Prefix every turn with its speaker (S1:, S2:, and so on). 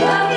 S1: 야